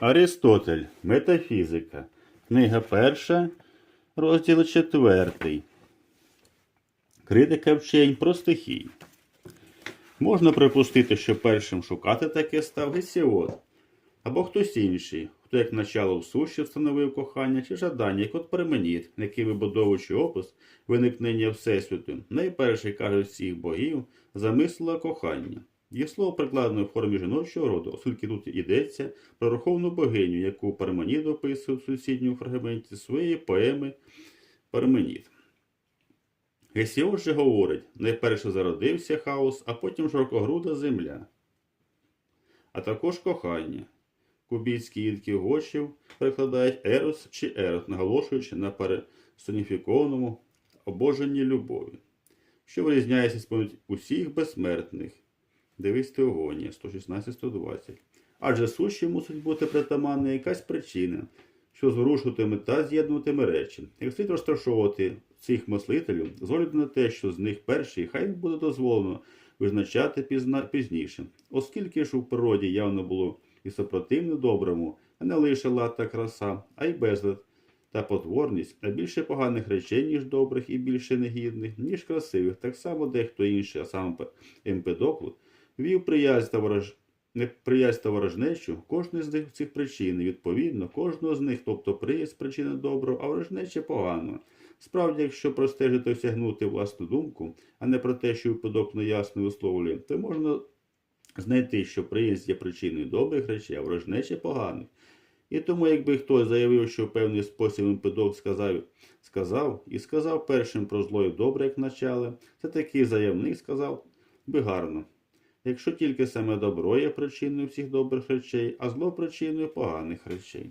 Аристотель. Метафізика. Книга перша, розділ четвертий. Критика вчень про стихії. Можна припустити, що першим шукати таке став Гесіод, або хтось інший, хто як начало в суші встановив кохання чи жадання, як от Перменіт, який вибудовуючи опис виникнення Всесвіту, найперший каже всіх богів, замислила кохання. Є слово прикладено в формі жіночого роду, оскільки тут йдеться про верховну богиню, яку Парменід описує в сусідньому фрагменті своєї поеми Парменід. Гесіод же говорить, найперше зародився хаос, а потім широкогруда земля, а також кохання. Кубійські їдки гочів перекладають ерос чи ерот, наголошуючи на персоніфікованому обоженні любові, що вирізняється з понад усіх безсмертних. Дивись Теогонія 116-120. Адже суші мусить бути притаманна якась причина, що зворушуватиме та з'єднуватиме речі. Як слід розташовувати цих мислителів, з огляду на те, що з них перший хай буде дозволено визначати пізна... пізніше, оскільки ж у природі явно було і супротивне доброму, а не лише лад та краса, а й безлад та потворність, а більше поганих речей, ніж добрих, і більше негідних, ніж красивих, так само дехто інший, а сам Емпедокл, вів приязнь та ворож... неприязнь та ворожнечу, кожний з них цих причин, відповідно, кожного з них, тобто приязнь причина доброго, а ворожнеча погано. Справді, якщо простежити осягнути власну думку, а не про те, що випадок неясно висловлює, то можна знайти, що приязнь є причиною добрих речей, а ворожнеча поганих. І тому, якби хтось заявив, що в певний спосіб Емпедок сказав, сказав і сказав першим про зло і добре, як начале, це такий заявник сказав би гарно. Якщо тільки саме добро є причиною всіх добрих речей, а зло причиною поганих речей.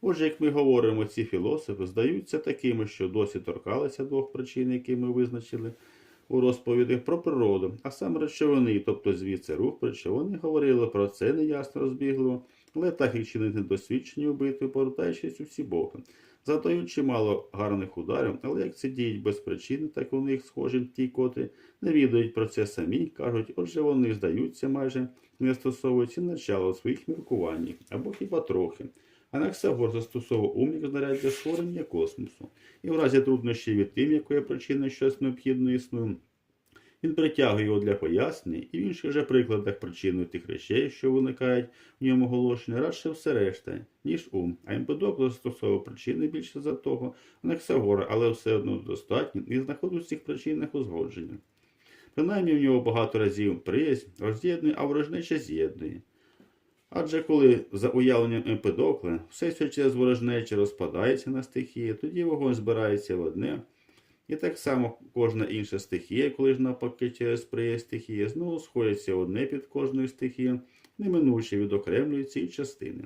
Отже, як ми говоримо, ці філософи здаються такими, що досі торкалися двох причин, які ми визначили у розповідях про природу, а саме речовини, тобто звідси рух причин, вони говорили про це неясно розбігливо, і чинити досвідчені у битві, повертаючись у всі боки. Задають чимало гарних ударів, але як це діють без причини, так у них схожі ті, котрі не відають про це самі, кажуть, отже, вони здаються майже не застосовуючи начало у своїх міркуваннях, або хіба трохи. Анаксагор застосовував ум знаряддя створення космосу. І в разі труднощів від тим, якої причини щось необхідно існує, він притягує його для пояснень і в інших же прикладах причиною тих речей, що виникають в ньому оголошення, радше все решта, ніж ум. А Емпедокл застосовував причини більше за того, Анаксагора, але все одно достатньо і знаходить у цих причинах узгодження. Принаймні в нього багато разів приязнь роз'єднує, а ворожнеча з'єднує. Адже коли за уявленням Емпедокла все через ворожнечі розпадається на стихії, тоді вогонь збирається в одне. І так само кожна інша стихія, коли ж навпаки через приязнь стихії, знову сходяться одне під кожною стихією, неминуче відокремлюються і частини.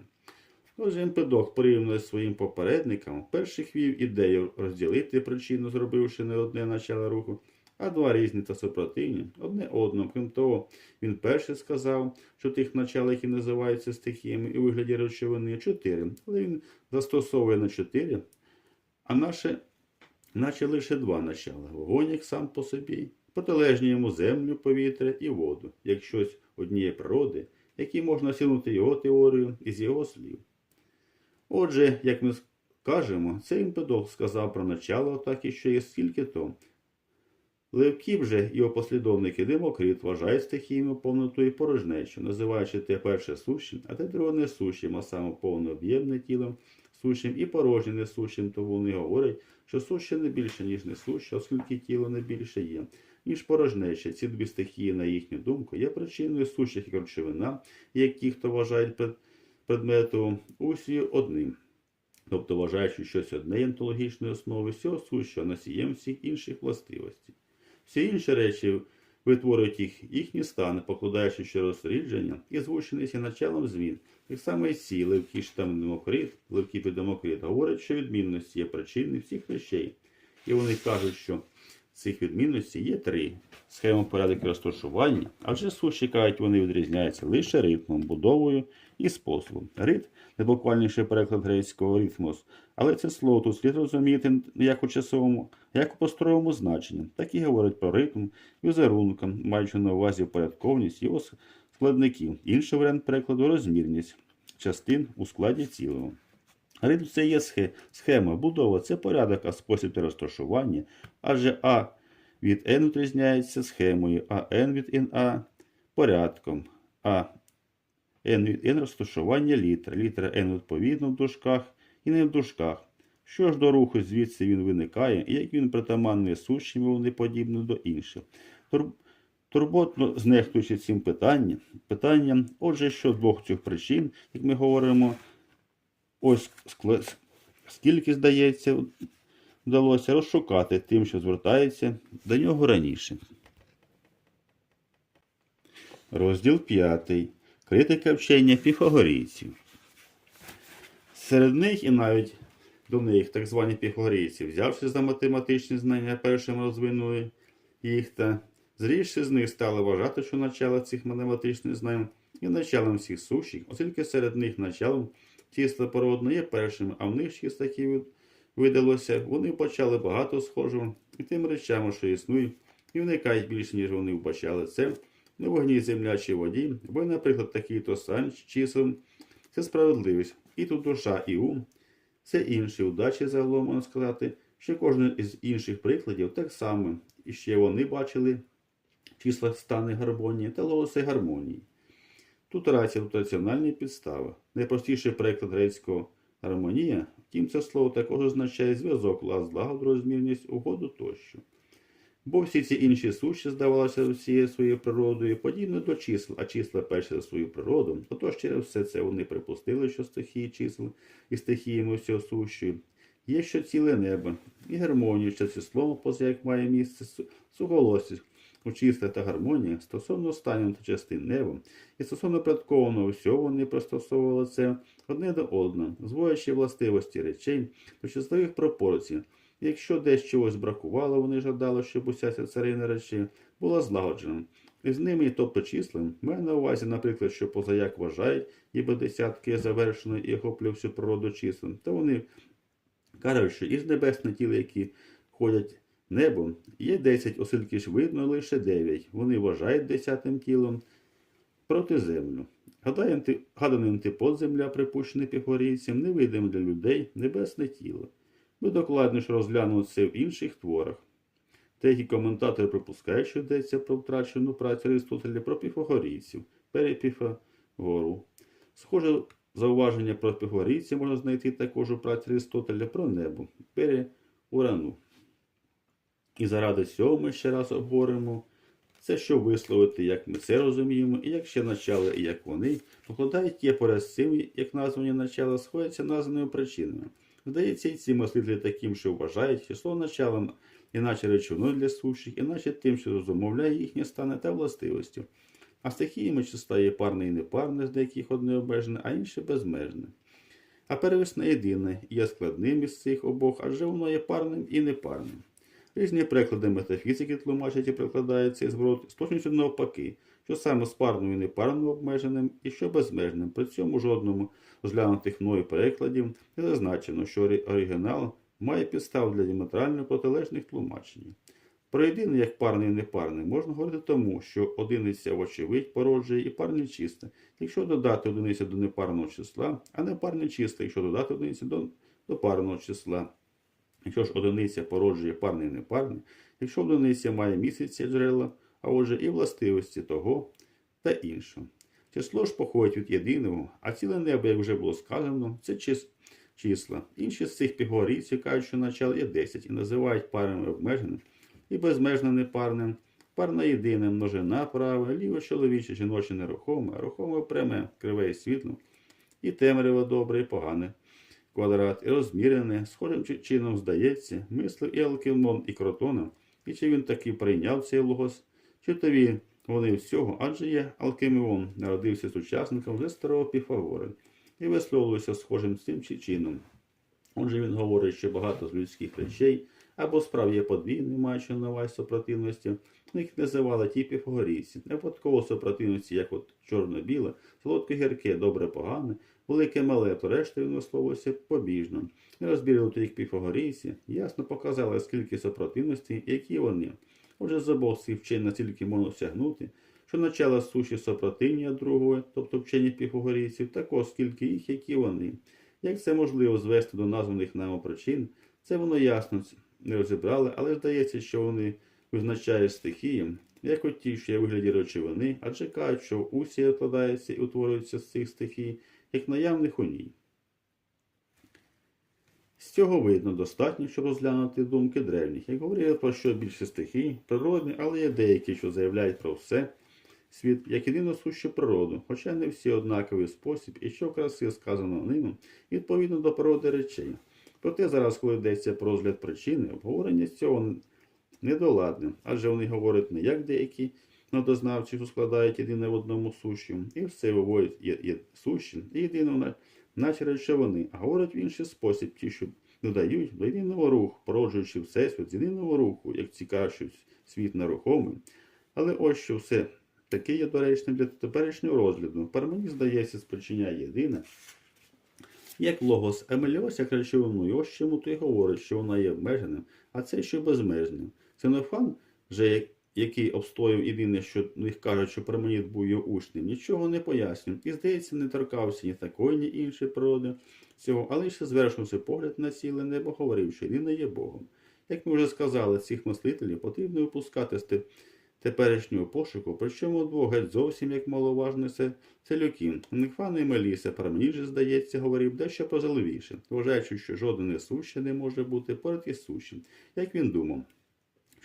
Отже, Емпедок порівняно з своїм попередником, перших вів ідею розділити причину, зробивши не одне начало руху, а два різні та супротивні, одне одному. Крім того, він перше сказав, що тих начал, які називаються стихіями і вигляді речовини, чотири, але він застосовує на чотири, а наше, наче лише два начала. Вогонь як сам по собі, протилежні йому землю, повітря і воду, як щось однієї природи, які можна сілнути його теорію із його слів. Отже, як ми скажемо, цей імпедок сказав про начало, так і ще є скільки то. Левків же його послідовники Демокрит вважають стихійну повноту і порожнечу, називаючи те перше сущим, а те друге несущим, а саме повнооб'ємне тілом сущим і порожнє несущим, то вони говорять, що суще не більше, ніж несуще, оскільки тіло не більше є, ніж порожнече. Ці дві стихії, на їхню думку, є причиною сущих як речовина, як ті, хто вважають пред, предметом усі одним. Тобто вважаючи щось одне є онтологічною основою всього сущого носієм всіх інших властивостей. Всі інші речі витворюють їх їхні стани, покладаючи через розрідження і звученіся началом змін. Так само і ці Левкі Демокрит, Левкі і говорять, що відмінності є причини всіх речей. І вони кажуть, що цих відмінностей є три. Схема порядок розташування, адже суші кажуть, вони відрізняються лише ритмом, будовою і способом. Ритм не буквальніший переклад грецького ритмос, але це слово тут слід розуміти як у часовому, як у просторовому значенні. Так і говорять про ритм, візерунком, маючи на увазі порядковність його складників. Інший варіант перекладу розмірність. частин у складі цілого. Ритм це є схе- схема, будова це порядок, а спосіб та розташування. Адже А від N відрізняється схемою, а N від NA порядком, а N від N розташування літер. Літера N відповідно в дужках і не в дужках. Що ж до руху, звідси він виникає, і як він притаманний сущим, вони подібні до інших. Турботно знехтуючи цим питанням, питанням, отже, що з двох цих причин, як ми говоримо, ось скільки, здається, вдалося розшукати тим, що звертається до нього раніше. Розділ 5. Критика вчення піфагорійців. Серед них і навіть до них так звані піфагорійці, взявши за математичні знання, першими розвинули їх та зрідше з них стали вважати, що начало цих математичних знань є началом всіх сущих, оскільки серед них началом числа породно є першими, а в них шість таких видалося, вони почали багато схожого і тим речам, що існують, і виникають більше, ніж вони вбачали це на вогні земля чи воді, бо, наприклад, такий то сань чисел це справедливість. І тут душа і ум це інші удачі загалом можна сказати, що кожен із інших прикладів так само, і ще вони бачили числа стани гармонії та лоси гармонії. Тут рація, тут раціональні підстави. Найпростіший приклад грецького гармонія, втім це слово також означає зв'язок, лад, злагод, розмірність, угоду тощо. Бо всі ці інші суші здавалися всією своєю природою, подібно до чисел, а числа перші за свою природу. Отож через все це вони припустили, що стихії чисел і стихіями всього сущої є що ціле небо, і гармонію, що це слово, поза як має місце су- суголосість у числах та гармонії стосовно станів та частин неба, і стосовно предкованого всього вони пристосовували це одне до одного, зводячи властивості речей до числових пропорцій. Якщо десь чогось бракувало, вони жадали, щоб уся ця царина речей була злагоджена. І з ними, тобто числами, має на увазі, наприклад, що позаяк вважають, ніби десятки завершено і охоплює всю природу чисел, то вони кажуть, що із небесне тіло, які ходять небом, є 10, оскільки ж видно лише 9. Вони вважають десятим тілом проти землю. Гаданий антипод земля, припущений піфорійцем, невидим для людей небесне тіло. Ми докладніше розглянули це в інших творах. Деякі коментатори припускають, що йдеться про втрачену працю Аристотеля про піфагорійців, перепіфагору. Схоже зауваження про піфагорійців можна знайти також у праці Аристотеля про небо, переурану. І заради цього ми ще раз обговоримо це, що висловити, як ми це розуміємо, і як ще начало, і як вони покладають є поряд з цим, як названі начала, сходяться названими причинами. Здається, і ці мислителі таким, що вважають число началом, іначе речовиною для сущих, іначе тим, що зумовляє їхні стани та властивості. А стихіями числа є парне і непарне, з деяких одне обмежене, а інше безмежне. А первісне єдине є складним із цих обох, адже воно є парним і непарним. Різні приклади метафізики тлумачать і прикладають цей зворот з точністю навпаки, що саме з парною і непарним обмеженим і що безмежним. При цьому жодному з глянутих мною перекладів не зазначено, що оригінал має підстав для діаметрально протилежних тлумачень. Про єдине, як парне і непарне, можна говорити тому, що одиниця, вочевидь, породжує і парне чисте, якщо додати одиницю до непарного числа, а непарне чисте, якщо додати одиницю до, до парного числа. Якщо ж одиниця породжує парне і непарне, якщо одиниця має місяці джерела, а отже і властивості того та іншого. Число ж походить від єдиного, а ціле небо, як вже було сказано, це чис- числа. Інші з цих пігорійців кажуть, що начало є 10 і називають парами обмеженим і безмежно непарним. Парна єдине, множина праве, ліве чоловіче, жіноче нерухоме, рухоме пряме, криве і світло, і темряво добре, і погане. Квадрат і розмірене, схожим чином здається, мислив і Алківнон, і Кротона, і чи він таки прийняв цей логос, чи то вони всього, адже є Алкиміон, народився сучасником вже старого Піфагори, і висловлюється схожим з цим чи чином. Отже, він говорить, що багато з людських речей або справ є подвійними, маючи на супротивності, їх називали ті піфагорійці. Не випадково супротивності, як от чорно-біле, солодко-гірке, добре погане, велике мале, то решта він висловився побіжно. І розбірили їх піфагорійці, ясно показали, скільки супротивностей, які вони. Отже, з обох цих вчень настільки можна осягнути, що начала суші сопротивні від другого, тобто вчені піфагорійців, також скільки їх, як і вони. Як це можливо звести до названих нами причин, це воно ясно не розібрали, але здається, що вони визначають стихії, як от ті, що є вигляді речовини, адже кажуть, що усі складаються і утворюються з цих стихій, як наявних у ній. З цього видно достатньо, щоб розглянути думки древніх, як говорили про що більше стихій, природні, але є деякі, що заявляють про все світ як єдину сущу природу, хоча не всі однаковий спосіб, і що краси сказано ними, відповідно до природи речей. Проте зараз, коли йдеться про розгляд причини, обговорення з цього недоладне, адже вони говорять не як деякі надознавці, що складають єдине в одному сущу, і все виводять є, є сущі, і єдино наче речовини, а говорять в інший спосіб, ті, що додають до єдиного руху, породжуючи всесвіт з єдиного руху, як цікаво, світ нерухомий. Але ось що все таке є доречним для теперішнього розгляду. Пар мені здається, спричиняє єдине, як логос Емеліос, як речовиною, ось чому то й говорить, що вона є обмеженим, а це що безмежним. Ксенофан, же, як- який обстояв єдине, що в них кажуть, що Парменід був його учнем, нічого не пояснює. І, здається, не торкався ні такої, ні іншої природи цього, але ще звершився погляд на ціле небо, говорив, що єдине є Богом. Як ми вже сказали, цих мислителів потрібно випускати з теперішнього пошуку, причому двох геть зовсім як маловажне це целюкін. Нехваний Меліса Парменід же, здається, говорив дещо позаливіше, вважаючи, що жодне несуще не може бути поряд із сущим, як він думав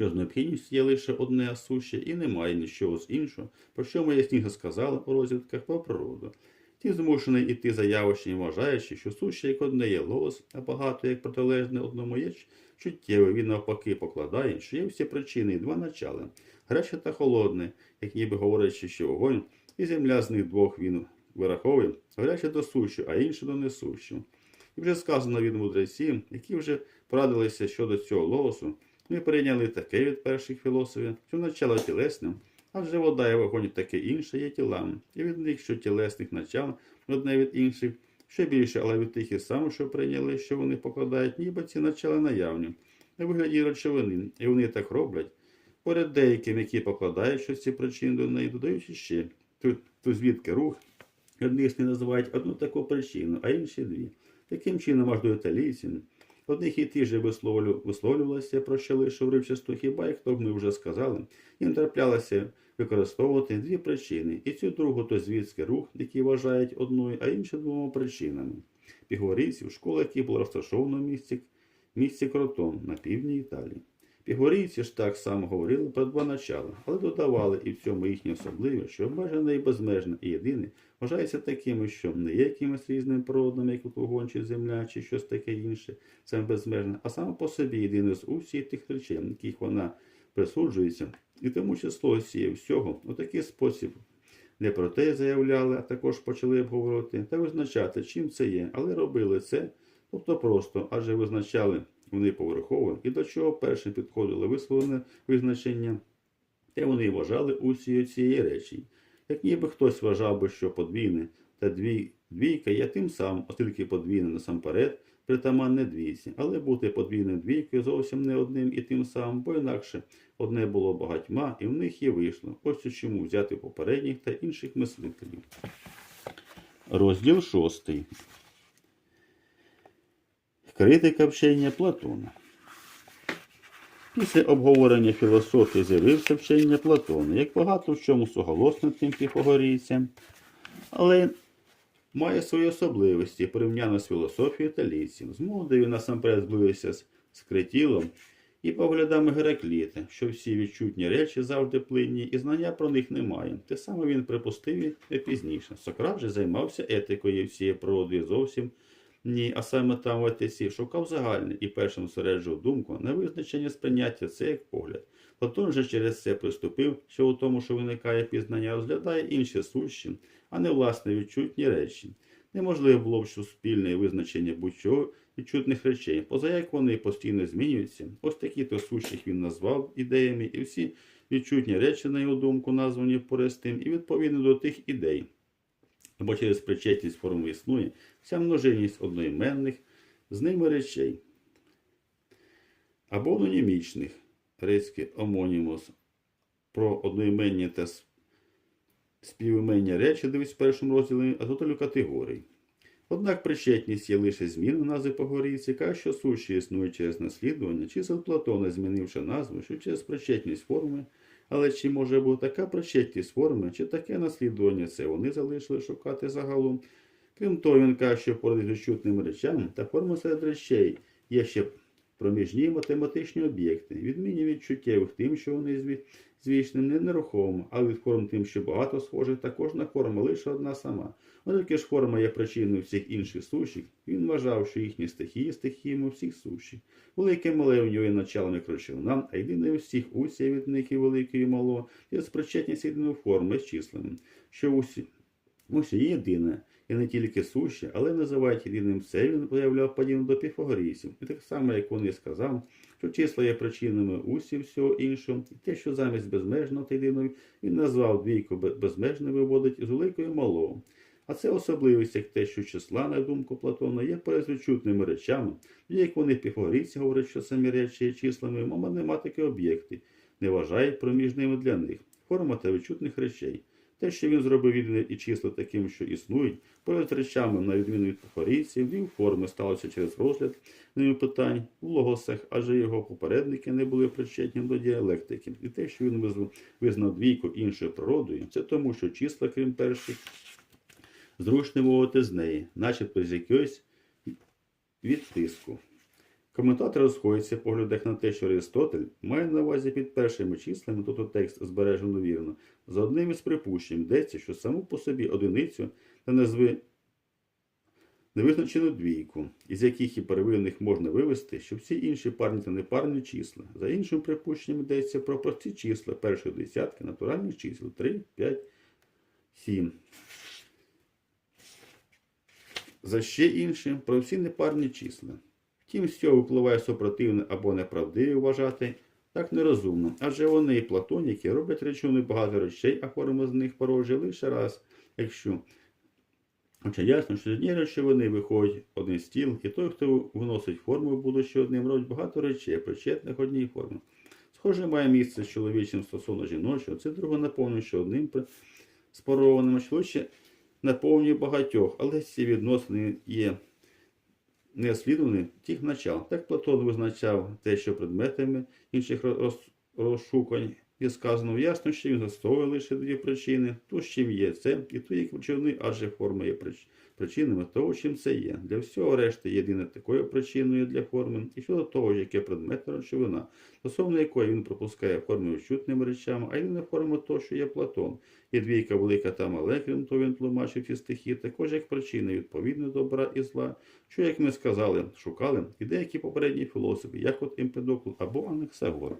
що з необхідністю є лише одне суще і немає нічого з іншого, про що ми ясніше сказали у розвідках про природу. Ті змушені іти за явищем, вважаючи, що суще як одне є лос, а багато як протилежне одному є чуттєве, він навпаки покладає, що є всі причини і два начала гаряче та холодне, як ніби говорячи, що вогонь, і земля з них двох він вираховує, гаряче до сущу, а інше до несущу. І вже сказано від мудреців, які вже порадилися щодо цього лосу, ми прийняли таке від перших філософів, що начало тілесним, а вже вода і вогонь таке інше є тілами, і від них, що тілесних начал одне від інших, ще більше, але від тих і самих, що прийняли, що вони покладають, ніби ці начала наявні, у вигляді речовини, і вони так роблять. Поряд деяким, які покладають щось ці причини до неї, додають іще. Тут, тут звідки рух, одних не називають одну таку причину, а інші дві. Таким чином, аж до італійців, одних і ті же висловлю, висловлювалися про що лише хіба як то ми вже сказали, їм траплялося використовувати дві причини, і цю другу то звідський рух, який вважають одною, а іншу двома причинами. Пігорійців, школа, яка була розташована в місті, місті Кротон на півдні Італії. Пігорійці ж так само говорили про два начала, але додавали і в цьому їхнє особливе, що обмежене і безмежне, і єдине вважається такими, що не є якимось різним природним, як вогонь чи земля, чи щось таке інше, це безмежне, а саме по собі єдине з усіх тих речей, яких вона присуджується, і тому число всіє всього у такий спосіб. Не про те заявляли, а також почали обговорювати та визначати, чим це є, але робили це, тобто просто, адже визначали вони поверхово, і до чого першим підходило висловлене визначення, те вони вважали усі цієї речі. Як ніби хтось вважав би, що подвійне та дві, двійка є тим самим, оскільки подвійне насамперед притаманне двійці, але бути подвійним двійкою зовсім не одним і тим самим, бо інакше одне було багатьма, і в них і вийшло. Ось чому взяти попередніх та інших мислителів. Розділ шостий. Критика вчення Платона. Після обговорення філософії з'явився вчення Платона, як багато в чому суголосно тим піфагорійцям, але має свої особливості порівняно з філософією італійців. З молоду він насамперед зблизився з, з критілом і поглядами Геракліта, що всі відчутні речі завжди плинні, і знання про них немає. Те саме він припустив і пізніше. Сократ же займався етикою всієї природи зовсім ні, а саме там в етиці шукав загальне і першим зосереджував думку на визначення сприйняття це як погляд. Платон же через це приступив, що у тому, що виникає пізнання, розглядає інші сущі, а не власне відчутні речі. Неможливо було б що спільне визначення будь-чого відчутних речей, поза як вони постійно змінюються. Ось такі то сущих він назвав ідеями, і всі відчутні речі, на його думку, названі порестим, і відповідно до тих ідей. Бо через причетність форми існує вся множинність одноіменних з ними речей. Або анонімічних, грецький омонімос, про одноіменні та співімення речі дивись в першому розділі Аристотелю категорій. Однак причетність є лише зміна назви погорійці, каже, що суші існують через наслідування, чисел Платона, змінивши назву, що через причетність форми, але чи може бути така причетність форми, чи таке наслідування, це вони залишили шукати загалом. Крім того, він каже, що поряд з відчутними речами та форма серед речей є ще проміжні математичні об'єкти, відмінні від чуттєвих тим, що вони звічним не нерухомо, але від форм тим, що багато схожих, та кожна форма лише одна сама. Оскільки ж форма є причиною всіх інших сушів, він вважав, що їхні стихії стихіями всіх сушів. Велике і мале у нього є началом як речовина, а єдине всіх усі від них і великої і малого, є спричетність єдиної форми з числами, що усі, усі є єдине, і не тільки суші, але називають єдиним це він проявляв подібно до піфагорійців. І так само, як вони сказав, що числа є причинами усі всього іншого, і те, що замість безмежного та єдиного він назвав двійку бе- виводить з великої малого. А це особливість, як те, що числа, на думку Платона, є перезвичутними речами, як вони піфагорійці говорять, що самі речі є числами, мама математики об'єкти, не вважають проміжними для них, форма та відчутних речей. Те, що він зробив відміни і числа таким, що існують, поряд речами, на відміну від піфагорійців, вів форми сталося через розгляд ними питань в логосах, адже його попередники не були причетні до діалектики. І те, що він визнав, двійку іншою природою, це тому, що числа, крім перших, зручно мовити з неї, начебто з якоїсь відтиску. Коментатори розходяться в поглядах на те, що Аристотель має на увазі під першими числами, тобто текст збережено вірно, за одним із припущень йдеться, що саму по собі одиницю та назви невизначену двійку, із яких і первинних можна вивести, що всі інші парні та непарні числа. За іншим припущенням йдеться про прості числа першої десятки натуральних чисел 3, 5, 7. За ще іншим про всі непарні числа. Втім, з цього випливає супротивне або неправдиве вважати так нерозумно, адже вони і платоніки роблять речовини багато речей, а форма з них порожня лише раз, якщо. Хоча ясно, що з однієї речовини виходить один стіл, і той, хто виносить форму, будучи одним, робить багато речей, причетних одній формі. Схоже, має місце з чоловічим стосовно жіночого, це друге наповнює, що одним а чоловіче наповнює багатьох, але ці відносини є не слідувані тих начал. Так Платон визначав те, що предметами інших роз- розшукань і сказано ясно, що він застосовує лише дві причини, ту, з чим є це, і ту, як причини, адже форма є причинами того, чим це є. Для всього решти єдине такою причиною для форми, і щодо того, яке предметна речовина, стосовно якої він пропускає форми відчутними речами, а єдина форма того, що є Платон. Є двійка велика та мале, крім того, він тлумачив ці стихи, також як причини відповідно добра і зла, що, як ми сказали, шукали і деякі попередні філософи, як от Емпедокл або Анаксагор.